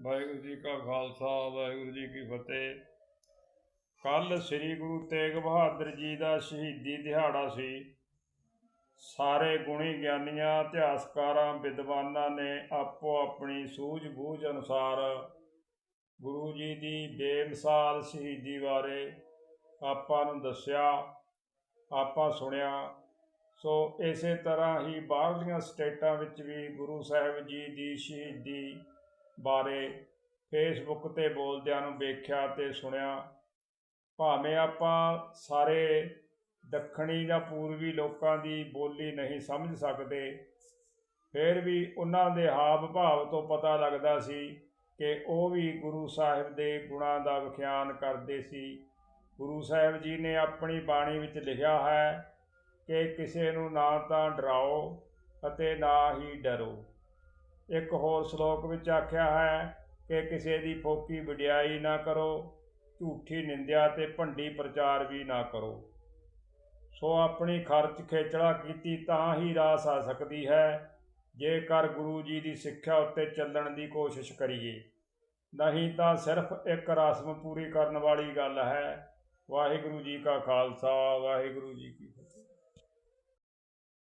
ਵਾਹਿਗੁਰੂ ਜੀ ਕਾ ਖਾਲਸਾ, ਵਾਹਿਗੁਰੂ ਜੀ ਕੀ ਫਤਿਹ। ਕੱਲ ਸ੍ਰੀ ਗੁਰੂ ਤੇਗ ਬਹਾਦਰ ਜੀ ਦਾ ਸ਼ਹੀਦੀ ਦਿਹਾੜਾ ਸੀ। ਸਾਰੇ ਗੁਣੀ ਗਿਆਨੀਆਂ, ਇਤਿਹਾਸਕਾਰਾਂ, ਵਿਦਵਾਨਾਂ ਨੇ ਆਪੋ ਆਪਣੀ ਸੂਝ-ਬੂਝ ਅਨੁਸਾਰ ਗੁਰੂ ਜੀ ਦੀ ਬੇਮਿਸਾਲ ਸ਼ਹੀਦੀ ਬਾਰੇ ਆਪਾਂ ਨੂੰ ਦੱਸਿਆ, ਆਪਾਂ ਸੁਣਿਆ। ਸੋ ਇਸੇ ਤਰ੍ਹਾਂ ਹੀ ਬਾਹਰਲੀਆਂ ਸਟੇਟਾਂ ਵਿੱਚ ਵੀ ਗੁਰੂ ਸਾਹਿਬ ਜੀ ਦੀ ਸ਼ਹੀਦੀ ਬਾਰੇ ਫੇਸਬੁੱਕ ਤੇ ਬੋਲਦਿਆਂ ਨੂੰ ਵੇਖਿਆ ਤੇ ਸੁਣਿਆ, ਭਾਵੇਂ ਆਪਾਂ ਸਾਰੇ ਦੱਖਣੀ ਜਾਂ ਪੂਰਬੀ ਲੋਕਾਂ ਦੀ ਬੋਲੀ ਨਹੀਂ ਸਮਝ ਸਕਦੇ, ਫਿਰ ਵੀ ਉਹਨਾਂ ਦੇ ਹਾਵ ਭਾਵ ਤੋਂ ਪਤਾ ਲੱਗਦਾ ਸੀ ਕਿ ਉਹ ਵੀ ਗੁਰੂ ਸਾਹਿਬ ਦੇ ਗੁਣਾਂ ਦਾ ਵਿਖਿਆਨ ਕਰਦੇ ਸੀ। ਗੁਰੂ ਸਾਹਿਬ ਜੀ ਨੇ ਆਪਣੀ ਬਾਣੀ ਵਿੱਚ ਲਿਖਿਆ ਹੈ ਕਿ ਕਿਸੇ ਨੂੰ ਨਾ ਤਾਂ ਡਰਾਓ ਅਤੇ ਨਾ ਹੀ ਡਰੋ। ਇੱਕ ਹੋਰ ਸ਼ਲੋਕ ਵਿੱਚ ਆਖਿਆ ਹੈ ਕਿ ਕਿਸੇ ਦੀ ਫੋਕੀ ਵਡਿਆਈ ਨਾ ਕਰੋ, ਝੂਠੀ ਨਿੰਦਿਆ ਤੇ ਭੰਡੀ ਪ੍ਰਚਾਰ ਵੀ ਨਾ ਕਰੋ। ਸੋ ਆਪਣੀ ਖਰਚ ਖੇਚਲਾ ਕੀਤੀ ਤਾਂ ਹੀ ਰਾਸ ਆ ਸਕਦੀ ਹੈ, ਜੇਕਰ ਗੁਰੂ ਜੀ ਦੀ ਸਿੱਖਿਆ ਉੱਤੇ ਚੱਲਣ ਦੀ ਕੋਸ਼ਿਸ਼ ਕਰੀਏ। ਨਹੀਂ ਤਾਂ ਸਿਰਫ ਇੱਕ ਰਸਮ ਪੂਰੀ ਕਰਨ ਵਾਲੀ ਗੱਲ ਹੈ। ਵਾਹਿਗੁਰੂ ਜੀ ਕਾ ਖਾਲਸਾ, ਵਾਹਿਗੁਰੂ ਜੀ ਕੀ ਫਤਿਹ।